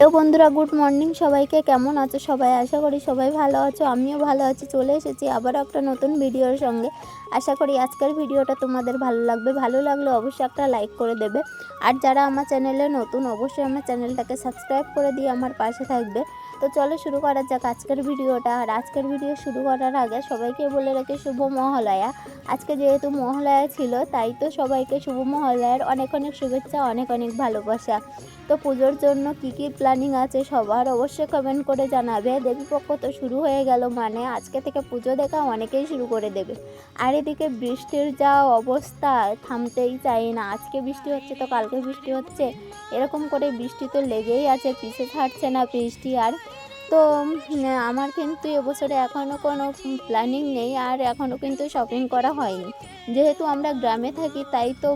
তো বন্ধুরা good morning সবাইকে কেমন আছো? সবাই আশা করি সবাই ভালো আছো, আমিও ভালো আছি, চলে এসেছি আবার একটা নতুন ভিডিওর সঙ্গে। আশা করি আজকের ভিডিওটা তোমাদের ভালো লাগবে। ভালো লাগলে অবশ্যই একটা লাইক করে দেবে। আর যারা আমার চ্যানেলে নতুন, অবশ্যই আমার চ্যানেলটাকে সাবস্ক্রাইব করে দিয়ে আমার পাশে থাকবে। তো চলো শুরু করা যাক আজকের ভিডিওটা। আর আজকের ভিডিও শুরু করার আগে সবাইকে বলে রাখি শুভ মহালয়া। আজকে যেহেতু মহালয়া ছিল, তাই তো সবাইকে শুভ মহালয়ার অনেক অনেক শুভেচ্ছা, অনেক অনেক ভালোবাসা। তো পুজোর জন্য কি কি প্ল্যানিং আছে সবার অবশ্যই কমেন্ট করে জানাবে। দেবীপক্ষ তো শুরু হয়ে গেল মানে আজকে থেকে পুজো দেখা অনেকেই শুরু করে দেবে। আর এদিকে বৃষ্টির যা অবস্থা থামতেই চাই না। আজকে বৃষ্টি হচ্ছে তো কালকে বৃষ্টি হচ্ছে। এরকম করে বৃষ্টি তো লেগেই আছে, পিছে ছাড়ছে না বৃষ্টি আর। তো আমার কিন্তু এবছরে এখনও কোনো প্ল্যানিং নেই আর এখনও কিন্তু শপিং করা হয়নি। যেহেতু আমরা গ্রামে থাকি তাই তো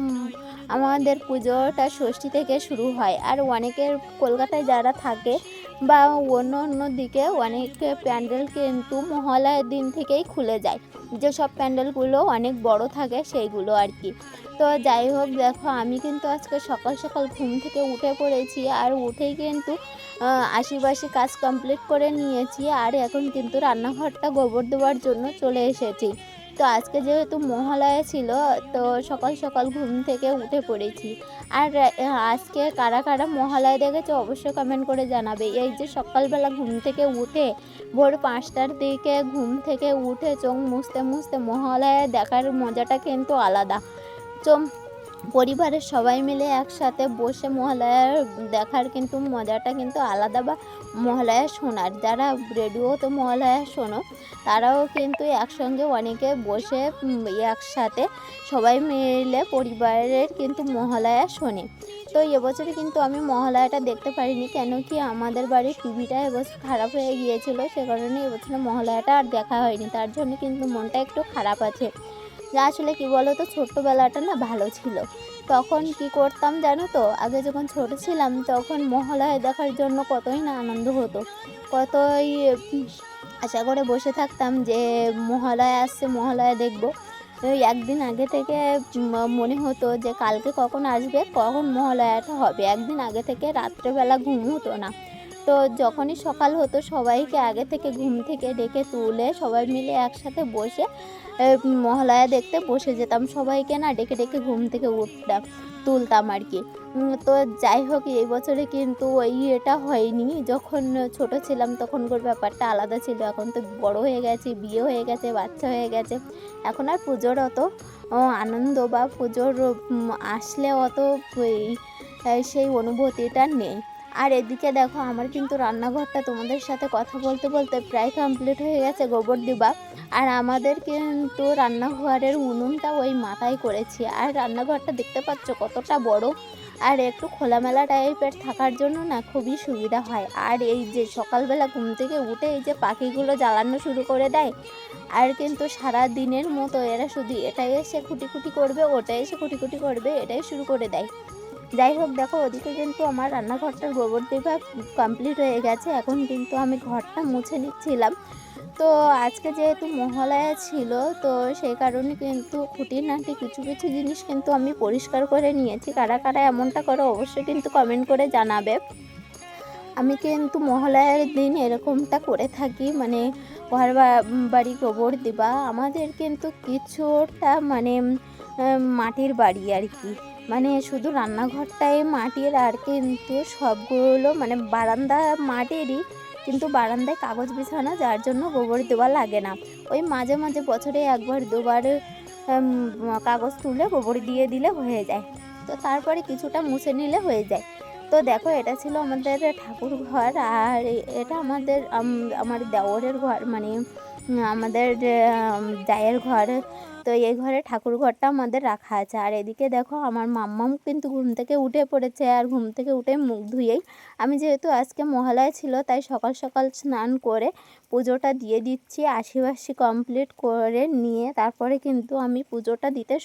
আমাদের পুজোটা ষষ্ঠী থেকে শুরু হয়। আর অনেকের কলকাতায় যারা থাকে বা অন্য অন্য দিকে, অনেক প্যান্ডেল কিন্তু মহালয়ার দিন থেকেই খুলে যায়। যেসব প্যান্ডেলগুলো অনেক বড় থাকে সেইগুলো আর কি। তো যাই হোক, দেখো আমি কিন্তু আজকে সকাল সকাল ঘুম থেকে উঠে পড়েছি। আর উঠেই কিন্তু আশিবাসি কাজ কমপ্লিট করে নিয়েছি। আর এখন কিন্তু রান্নাঘরটা গোবর দেওয়ার জন্য চলে এসেছি। তো আজকে যেহেতু মহালয়া ছিল, তো সকাল সকাল ঘুম থেকে উঠে পড়েছি। আর আজকে কারা কারা মহালয়া দেখেছে অবশ্যই কমেন্ট করে জানাবে। এই যে সকালবেলা ঘুম থেকে উঠে, ভোর পাঁচটার দিকে ঘুম থেকে উঠে চোখ মুছতে মুছতে মহালয়া দেখার মজাটা কিন্তু আলাদা। তো পরিবারের সবাই মিলে একসাথে বসে মহালয়ার দেখার কিন্তু মজাটা কিন্তু আলাদা বা মহালয়া শোনার। যারা রেডিওতে মহালয়া শোনো, তারাও কিন্তু একসঙ্গে অনেকে বসে একসাথে সবাই মিলে পরিবারের কিন্তু মহালয়া শোনে। তো এবছরে কিন্তু আমি মহালয়াটা দেখতে পারিনি, কেন কি আমাদের বাড়ির টিভিটা এবছর খারাপ হয়ে গিয়েছিল, সে কারণে এবছরে মহালয়াটা আর দেখা হয়নি। তার জন্য কিন্তু মনটা একটু খারাপ আছে। আসলে কি বলো তো ছোট্টবেলাটা না ভালো ছিল। তখন কি করতাম জানো তো, আগে যখন ছোট ছিলাম তখন মহালয়া দেখার জন্য কতই না আনন্দ হতো। কতই, আশা করে বসে থাকতাম যে মহালয়া আসছে, মহালয়া দেখব। একদিন আগে থেকে মনে হতো যে কালকে কখন আসবে, কখন মহালয়াটা হবে। একদিন আগে থেকে রাত্রেবেলা ঘুম হতো না। তো যখনই সকাল হতো, সবাইকে আগে থেকে ঘুম থেকে ডেকে তুলে সবাই মিলে একসাথে বসে মহালয়া দেখতে বসে যেতাম। সবাইকে না ডেকে ডেকে ঘুম থেকে উঠতাম, তুলতাম আর কি। তো যাই হোক, এই বছরে কিন্তু ওই এটা হয়নি। যখন ছোট ছিলাম তখনকার ব্যাপারটা আলাদা ছিল। এখন তো বড় হয়ে গেছে, বিয়ে হয়ে গেছে, বাচ্চা হয়ে গেছে। এখন আর পুজোর অত আনন্দ বা পুজোর আসলে অত সেই অনুভূতিটা নেই। আর এদিকে দেখো, আমার কিন্তু রান্নাঘরটা তোমাদের সাথে কথা বলতে বলতে প্রায় কমপ্লিট হয়ে গেছে গোবর দিবা। আর আমাদের কিন্তু রান্নাঘরের উনুনটা ওই মাথায় করেছি। আর রান্নাঘরটা দেখতে পাচ্ছ কতটা বড়। আর একটু খোলামেলা টাইপের থাকার জন্য না খুবই সুবিধা হয়। আর এই যে সকালবেলা ঘুম থেকে উঠে এই যে পাখিগুলো জ্বালানো শুরু করে দেয়, আর কিন্তু সারা দিনের মতো এরা শুধু এটাই এসে খুঁটি খুঁটি করবে, ওটাই এসে খুঁটি খুঁটি করবে, এটাই শুরু করে দেয়। যাই হোক, দেখো, ওদিকে কিন্তু আমার রান্নাঘরটার গোবর দেওয়া কমপ্লিট হয়ে গেছে। এখন কিন্তু আমি ঘরটা মুছে নিচ্ছিলাম। তো আজকে যেহেতু মহালয়া ছিল, তো সেই কারণে কিন্তু খুঁটি খুঁটিনাটি কিছু কিছু জিনিস কিন্তু আমি পরিষ্কার করে নিয়েছি। কারা কারা এমনটা করে অবশ্যই কিন্তু কমেন্ট করে জানাবে। আমি কিন্তু মহালয়ার দিন এরকমটা করে থাকি মানে ঘর বাড়ি গোবর দিবা। আমাদের কিন্তু কিছুটা মানে মাটির বাড়ি আর কি। মানে শুধু রান্নাঘরটাই মাটির, আর কিন্তু সবগুলো মানে বারান্দা মাটিরই কিন্তু বারান্দায় কাগজ বিছানো, যার জন্য গোবর দেওয়া লাগে না। ওই মাঝে মাঝে বছরে একবার, দুবার কাগজ তুলে গোবর দিয়ে দিলে হয়ে যায়। তো তারপরে কিছুটা মুছে নিলে হয়ে যায়। তো দেখো, এটা ছিল আমাদের ঠাকুর ঘর, আর এটা আমাদের আমার দেওরের ঘর মানে আমাদের আম, জায়ের ঘর তো এই ঘরে ঠাকুর ঘরটা আমাদের রাখা আছে। আর এদিকে দেখো আমার মাম্মাম কিন্তু ঘুম থেকে উঠে পড়েছে আর ঘুম থেকে উঠে মুখ ধুয়েই। আমি যেহেতু আজকে মহালয়া ছিল তাই সকাল সকাল স্নান করে পুজোটা দিয়ে দিচ্ছি আশিবাসি কমপ্লিট করে নিয়ে তারপরে কিন্তু আমি পুজোটা দিতে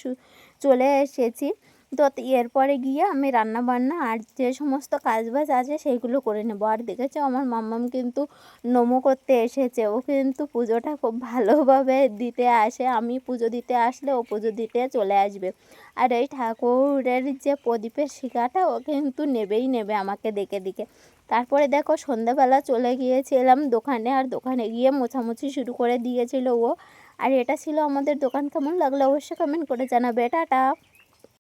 চলে এসেছি। তো এরপরে গিয়ে আমি রান্না বান্না আর যে সমস্ত কাজবাজ আছে সেইগুলো করে নেব। আর দেখেছ আমার মাম্মাম কিন্তু নমো করতে এসেছে। ও কিন্তু পুজোটা খুব ভালোভাবে দিতে আসে। আমি পুজো দিতে আসলে ও পুজো দিতে চলে আসবে। আর এই ঠাকুরের যে প্রদীপের শিকাটা ও কিন্তু নেবেই নেবে আমাকে দেখে দেখে। তারপরে দেখো সন্ধ্যাবেলা চলে গিয়েছিলাম দোকানে। আর দোকানে গিয়ে মোছামুছি শুরু করে দিয়েছিল ও। আর এটা ছিল আমাদের দোকান। কেমন লাগল অবশ্যই কমেন্ট করে জানাবে। টাটা।